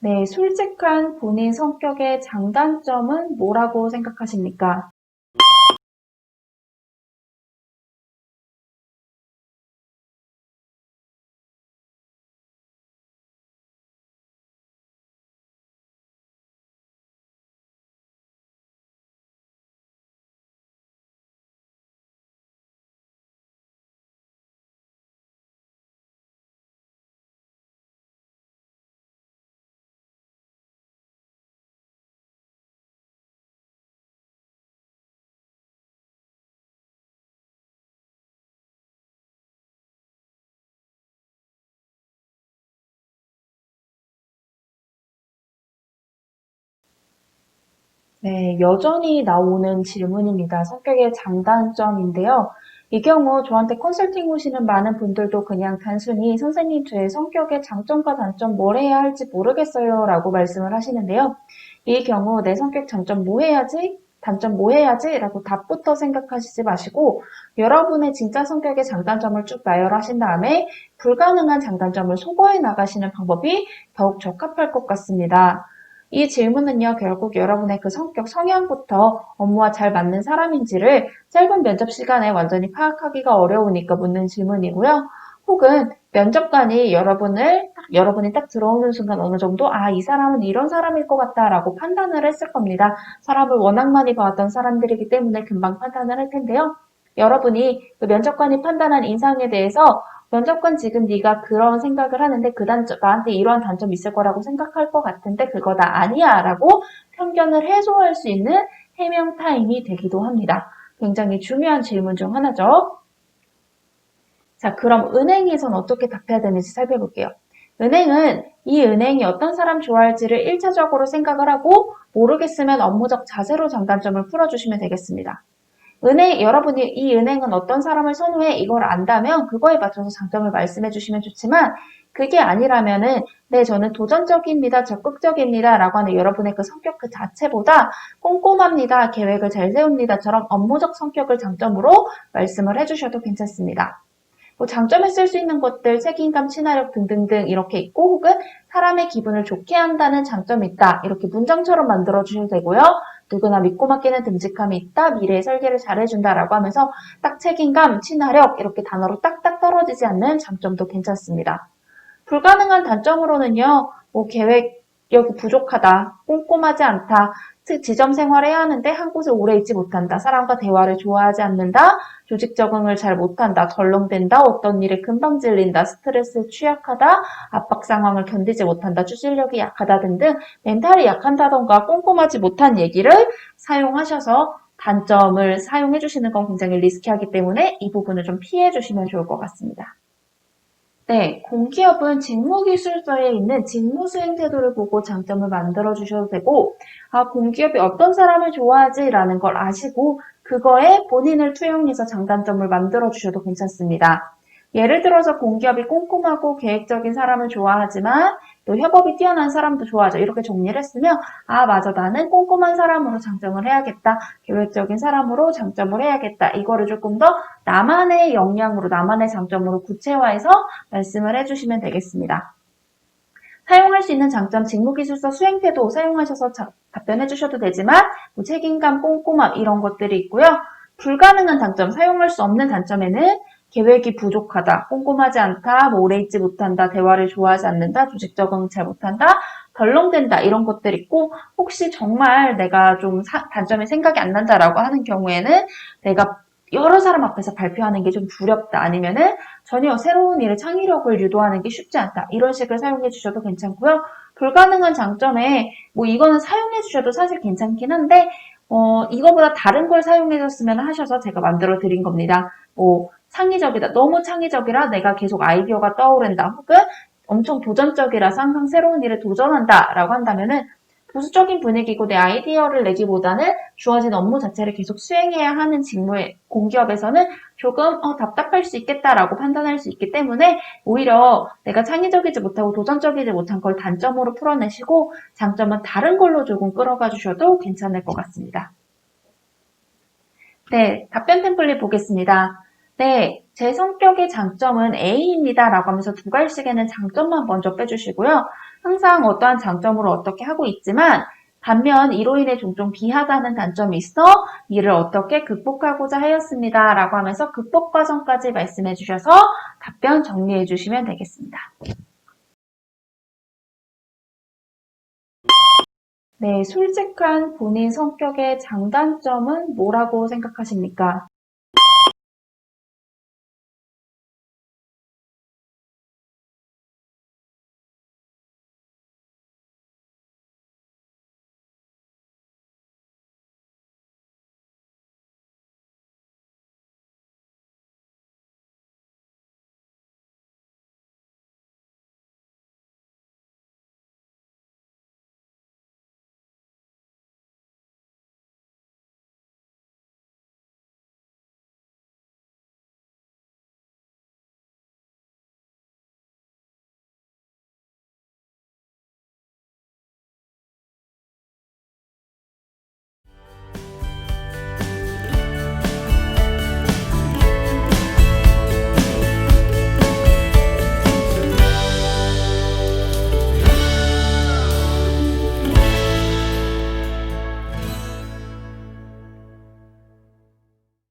네, 솔직한 본인 성격의 장단점은 뭐라고 생각하십니까? 네, 여전히 나오는 질문입니다. 성격의 장단점인데요. 이 경우 저한테 컨설팅 오시는 많은 분들도 그냥 단순히 선생님 제 성격의 장점과 단점 뭘 해야 할지 모르겠어요 라고 말씀을 하시는데요. 이 경우 내 성격 장점 뭐 해야지? 단점 뭐 해야지? 라고 답부터 생각하시지 마시고 여러분의 진짜 성격의 장단점을 쭉 나열하신 다음에 불가능한 장단점을 소거해 나가시는 방법이 더욱 적합할 것 같습니다. 이 질문은요, 결국 여러분의 그 성격, 성향부터 업무와 잘 맞는 사람인지를 짧은 면접 시간에 완전히 파악하기가 어려우니까 묻는 질문이고요. 혹은 면접관이 여러분을, 딱, 여러분이 딱 들어오는 순간 어느 정도, 아, 이 사람은 이런 사람일 것 같다라고 판단을 했을 겁니다. 사람을 워낙 많이 봐왔던 사람들이기 때문에 금방 판단을 할 텐데요. 여러분이 그 면접관이 판단한 인상에 대해서 면접관 지금 네가 그런 생각을 하는데 그 단점, 나한테 이러한 단점이 있을 거라고 생각할 것 같은데 그거 다 아니야 라고 편견을 해소할 수 있는 해명 타임이 되기도 합니다. 굉장히 중요한 질문 중 하나죠. 자, 그럼 은행에선 어떻게 답해야 되는지 살펴볼게요. 은행은 이 은행이 어떤 사람 좋아할지를 1차적으로 생각을 하고 모르겠으면 업무적 자세로 장단점을 풀어주시면 되겠습니다. 은행, 여러분이 이 은행은 어떤 사람을 선호해 이걸 안다면 그거에 맞춰서 장점을 말씀해 주시면 좋지만 그게 아니라면은 네, 저는 도전적입니다. 적극적입니다. 라고 하는 여러분의 그 성격 그 자체보다 꼼꼼합니다. 계획을 잘 세웁니다처럼 업무적 성격을 장점으로 말씀을 해주셔도 괜찮습니다. 뭐 장점에 쓸 수 있는 것들, 책임감, 친화력 등등등 이렇게 있고 혹은 사람의 기분을 좋게 한다는 장점이 있다. 이렇게 문장처럼 만들어 주셔도 되고요. 누구나 믿고 맡기는 듬직함이 있다. 미래의 설계를 잘해준다라고 하면서 딱 책임감, 친화력 이렇게 단어로 딱딱 떨어지지 않는 장점도 괜찮습니다. 불가능한 단점으로는요. 뭐 계획 력이 부족하다. 꼼꼼하지 않다. 지점 생활해야 하는데 한 곳에 오래 있지 못한다. 사람과 대화를 좋아하지 않는다. 조직 적응을 잘 못한다. 덜렁댄다. 어떤 일에 금방 질린다. 스트레스에 취약하다. 압박 상황을 견디지 못한다. 추진력이 약하다 등등 멘탈이 약한다던가 꼼꼼하지 못한 얘기를 사용하셔서 단점을 사용해 주시는 건 굉장히 리스키하기 때문에 이 부분을 좀 피해 주시면 좋을 것 같습니다. 네, 공기업은 직무기술서에 있는 직무수행 태도를 보고 장점을 만들어 주셔도 되고, 아, 공기업이 어떤 사람을 좋아하지라는 걸 아시고, 그거에 본인을 투영해서 장단점을 만들어 주셔도 괜찮습니다. 예를 들어서 공기업이 꼼꼼하고 계획적인 사람을 좋아하지만 또 협업이 뛰어난 사람도 좋아하죠. 이렇게 정리를 했으면 아 맞아 나는 꼼꼼한 사람으로 장점을 해야겠다. 계획적인 사람으로 장점을 해야겠다. 이거를 조금 더 나만의 역량으로 나만의 장점으로 구체화해서 말씀을 해주시면 되겠습니다. 사용할 수 있는 장점, 직무기술서 수행태도 사용하셔서 자, 답변해 주셔도 되지만 뭐 책임감, 꼼꼼함 이런 것들이 있고요. 불가능한 단점, 사용할 수 없는 단점에는 계획이 부족하다, 꼼꼼하지 않다, 뭐 오래 있지 못한다, 대화를 좋아하지 않는다, 조직 적응 잘 못한다, 덜렁댄다 이런 것들 있고 혹시 정말 내가 좀 사, 단점이 생각이 안 난다라고 하는 경우에는 내가 여러 사람 앞에서 발표하는 게 좀 두렵다 아니면은 전혀 새로운 일의 창의력을 유도하는 게 쉽지 않다 이런 식을 사용해 주셔도 괜찮고요. 불가능한 장점에 뭐 이거는 사용해 주셔도 사실 괜찮긴 한데 어 이거보다 다른 걸 사용해 줬으면 하셔서 제가 만들어 드린 겁니다 뭐 창의적이다. 너무 창의적이라 내가 계속 아이디어가 떠오른다. 혹은 엄청 도전적이라서 항상 새로운 일에 도전한다. 라고 한다면은 보수적인 분위기고 내 아이디어를 내기보다는 주어진 업무 자체를 계속 수행해야 하는 직무의 공기업에서는 조금 어, 답답할 수 있겠다라고 판단할 수 있기 때문에 오히려 내가 창의적이지 못하고 도전적이지 못한 걸 단점으로 풀어내시고 장점은 다른 걸로 조금 끌어가 주셔도 괜찮을 것 같습니다. 네, 답변 템플릿 보겠습니다. 네, 제 성격의 장점은 A입니다. 라고 하면서 두 갈씩에는 장점만 먼저 빼주시고요. 항상 어떠한 장점으로 어떻게 하고 있지만 반면 이로 인해 종종 비하다는 단점이 있어 이를 어떻게 극복하고자 하였습니다. 라고 하면서 극복 과정까지 말씀해 주셔서 답변 정리해 주시면 되겠습니다. 네, 솔직한 본인 성격의 장단점은 뭐라고 생각하십니까?